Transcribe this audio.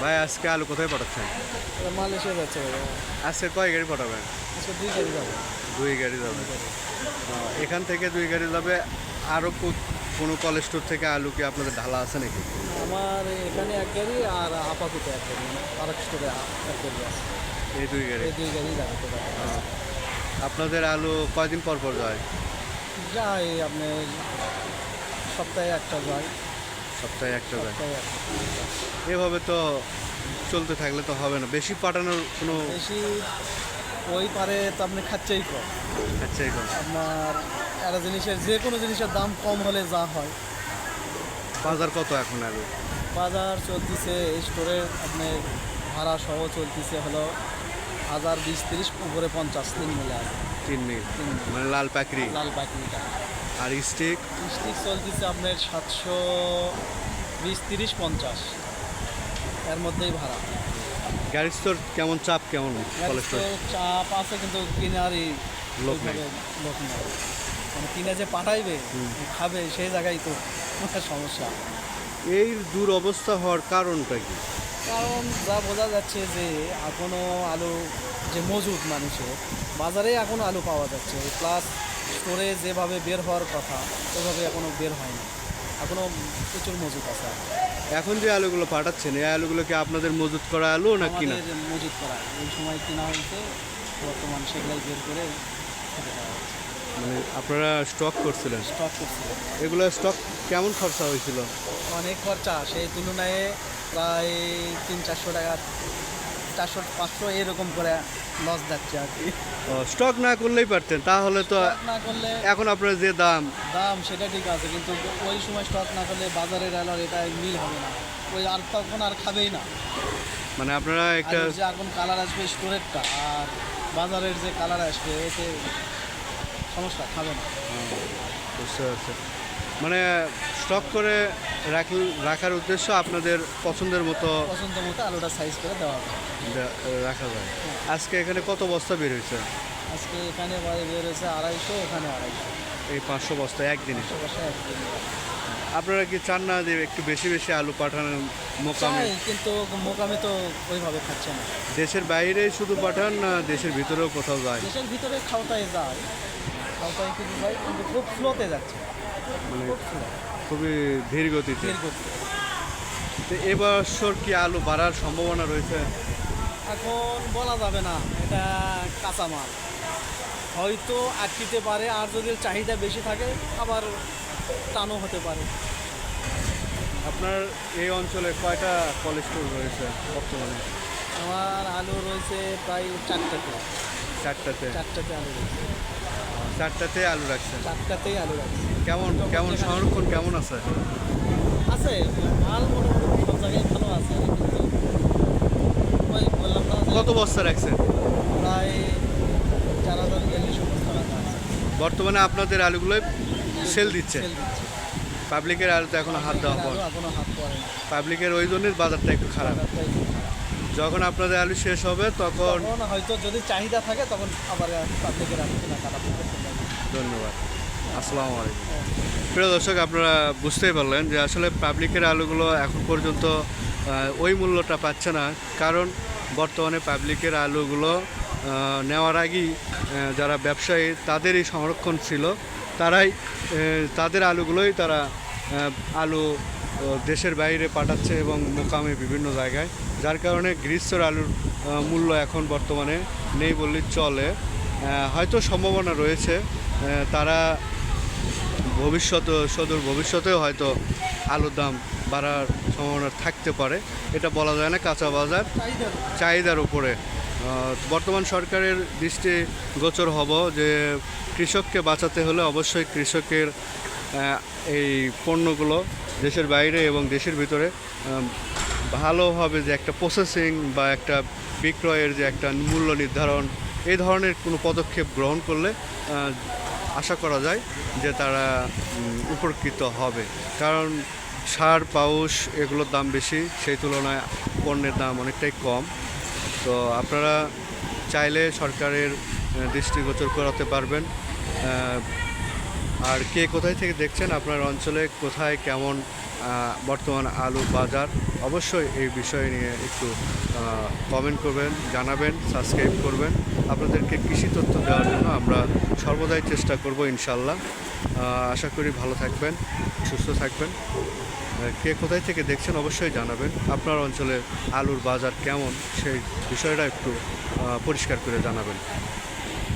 ভাই আজকে আলু কোথায় পাঠাচ্ছেন? মালয়েশিয়া যাচ্ছে আজকে কয় গাড়ি পাঠাবেন? আজকে দুই গাড়ি যাব। দুই গাড়ি যাবে। এখান থেকে দুই গাড়ি যাবে। আরও কোনো কলেজ স্টোর থেকে আলু কি আপনাদের ঢালা আছে নাকি? আমার এখানে এক গাড়ি আর আপাতত এক গাড়ি। আরেক স্টোরে এক গাড়ি আছে। এই দুই গাড়ি? এই দুই গাড়ি যাবে আপনাদের আলু কয়দিন পর পর যায়? যাই আপনি সপ্তাহে একটা যায়। সপ্তাহে একটা যায়। এভাবে তো চলতে থাকলে তো হবে না। বেশি পাঠানোর কোনো বেশি ওই পারে তো আপনি খাচ্ছেই কম। আচ্ছা এখন আপনার একটা জিনিসের যে কোনো জিনিসের দাম কম হলে যা হয়। বাজার কত এখন আলু বাজার চলতেছে স্টোরে আপনার ভাড়া সহ চলতেছে হলো হাজার বিশ তিরিশ উপরে পঞ্চাশ তিন মিলে তিন মিল। মানে লাল পাকড়ি? লাল পাখিটা আর স্টিক স্টিক চলতেছে আপনার সাতশো বিশ তিরিশ পঞ্চাশ। এর মধ্যেই ভাড়া। গাড়ির স্টোর কেমন চাপ কেমন চাপ আছে কিন্তু কিনারই লোক নাই। লোক নাই। মানে কিনে যে পাঠাইবে খাবে সেই জায়গায় তো সমস্যা। এই দূর অবস্থা হওয়ার কারণটা কি? কারণ যা বোঝা যাচ্ছে যে এখনও আলু যে মজুদ মানুষের বাজারে এখনও আলু পাওয়া যাচ্ছে। প্লাস স্টোরে যেভাবে বের হওয়ার কথা ওইভাবে এখনও বের হয়নি। এখনও প্রচুর মজুত আছে এখন যে আলুগুলো পাঠাচ্ছেন এই আলুগুলো কি আপনাদের মজুত করা আলু না কিনা? মজুদ করা এই সময় কিনা হয়েছে বর্তমান সেগুলাই বের করে মানে আপনারা স্টক করছিলেন? স্টক করছে এগুলো স্টক কেমন খরচা হয়েছিল? অনেক খরচা সেই তুলনায় প্রায় তিন চারশো টাকা চারশো পাঁচশো এরকম করে লস যাচ্ছে আর কি। স্টক না করলেই পারতেন তাহলে তো না করলে এখন আপনার যে দাম। দাম সেটা ঠিক আছে কিন্তু ওই সময় স্টক না করলে বাজারের আলোর এটা মিল হবে না। ওই আর তখন আর খাবেই না। মানে আপনারা একটা যে এখন কালার আসবে স্টোরেরটা আর বাজারের যে কালার আসবে এতে সমস্যা খাবে না। বুঝতে পারছি। মানে স্টক করে রাখ- রাখার উদ্দেশ্য আপনাদের পছন্দের মতো পছন্দ মতো আলুটা সাইজ করে দেওয়া রাখা যায়। আজকে এখানে কত বস্তা বের হয়েছে? আজকে এখানে বের হয়েছে আড়াইশো এখানে আড়াইশো। এই পাঁচশো বস্তা একদিনে। আপনারা কি চান না যে একটু বেশি বেশি আলু পাঠানোর মোকামে? কিন্তু মোকামে তো ওইভাবে খাচ্ছে না। দেশের বাইরে শুধু পাঠান না দেশের ভিতরেও কোথাও যায়? দেশের ভিতরে খাওয়াটায় যায়। খাওয়াটায় কিন্তু যায় কিন্তু খুব স্লোতে যাচ্ছে। মানে খুবই ধীর গতিতে। ধীর গতিতে। তো এবছর কি আলু বাড়ার সম্ভাবনা রয়েছে? এখন বলা যাবে না এটা কাঁচামাল। হয়তো আটকিতে পারে আর যদি চাহিদা বেশি থাকে আবার টানও হতে পারে। আপনার এই অঞ্চলে কয়টা কলেজ স্টোর রয়েছে বর্তমানে? আমার আলু রয়েছে প্রায় চারটাতে। চারটাতে। চারটাতে আলু রয়েছে। চারটাতে আলু রাখছেন? চারটাতেই আলু রাখছে। কেমন কেমন সংরক্ষণ কেমন আছে? আছে মাল মোটামুটি সব জায়গায় ভালো আছে কিন্তু বললাম না কত বস্তা রাখছেন? প্রায় চার হাজার বিয়াল্লিশ বস্তা রাখা আছে। বর্তমানে আপনাদের আলুগুলোই সেল দিচ্ছে। পাবলিকের আলু তো এখনও হাত দেওয়া পড়ে। পাবলিকের ওই জন্যই বাজারটা একটু খারাপ। যখন আপনাদের আলু শেষ হবে তখন হয়তো যদি চাহিদা থাকে তখন আবার পাবলিকের আলু কেনা পড়বে ধন্যবাদ। আসসালামু আলাইকুম। প্রিয় দর্শক, আপনারা বুঝতেই পারলেন যে আসলে পাবলিকের আলুগুলো এখন পর্যন্ত ওই মূল্যটা পাচ্ছে না। কারণ বর্তমানে পাবলিকের আলুগুলো নেওয়ার আগেই যারা ব্যবসায়ী তাদেরই সংরক্ষণ ছিল। তারাই তাদের আলুগুলোই তারা আলু দেশের বাইরে পাঠাচ্ছে এবং মোকামে বিভিন্ন জায়গায়। যার কারণে গ্রীষ্মর আলুর মূল্য এখন বর্তমানে নেই বললেই চলে। হয়তো সম্ভাবনা রয়েছে। তারা ভবিষ্যতে, সদূর ভবিষ্যতেও হয়তো আলুর দাম বাড়ার সম্ভাবনা থাকতে পারে। এটা বলা যায় না, কাঁচা বাজার। চাহিদার উপরে। বর্তমান সরকারের দৃষ্টি গোচর হব যে কৃষককে বাঁচাতে হলে অবশ্যই কৃষকের এই পণ্যগুলো দেশের বাইরে এবং দেশের ভিতরে ভালোভাবে যে একটা প্রসেসিং বা একটা বিক্রয়ের যে একটা মূল্য নির্ধারণ এই ধরনের কোনো পদক্ষেপ গ্রহণ করলে আশা করা যায় যে তারা উপকৃত হবে। কারণ সার পাউশ এগুলোর দাম বেশি, সেই তুলনায় পণ্যের দাম অনেকটাই কম। তো আপনারা চাইলে সরকারের দৃষ্টিগোচর করাতে পারবেন। আর কে কোথায় থেকে দেখছেন আপনার অঞ্চলে, কোথায়, কেমন বর্তমান আলু বাজার, অবশ্যই এই বিষয় নিয়ে একটু কমেন্ট করবেন, জানাবেন সাবস্ক্রাইব করবেন। আপনাদেরকে কৃষি তথ্য দেওয়ার জন্য আমরা সর্বদাই চেষ্টা করব ইনশাল্লাহ। আশা করি ভালো থাকবেন, সুস্থ থাকবেন। কে কোথায় থেকে দেখছেন অবশ্যই জানাবেন। আপনার অঞ্চলে আলুর বাজার কেমন, সেই বিষয়টা একটু পরিষ্কার করে জানাবেন।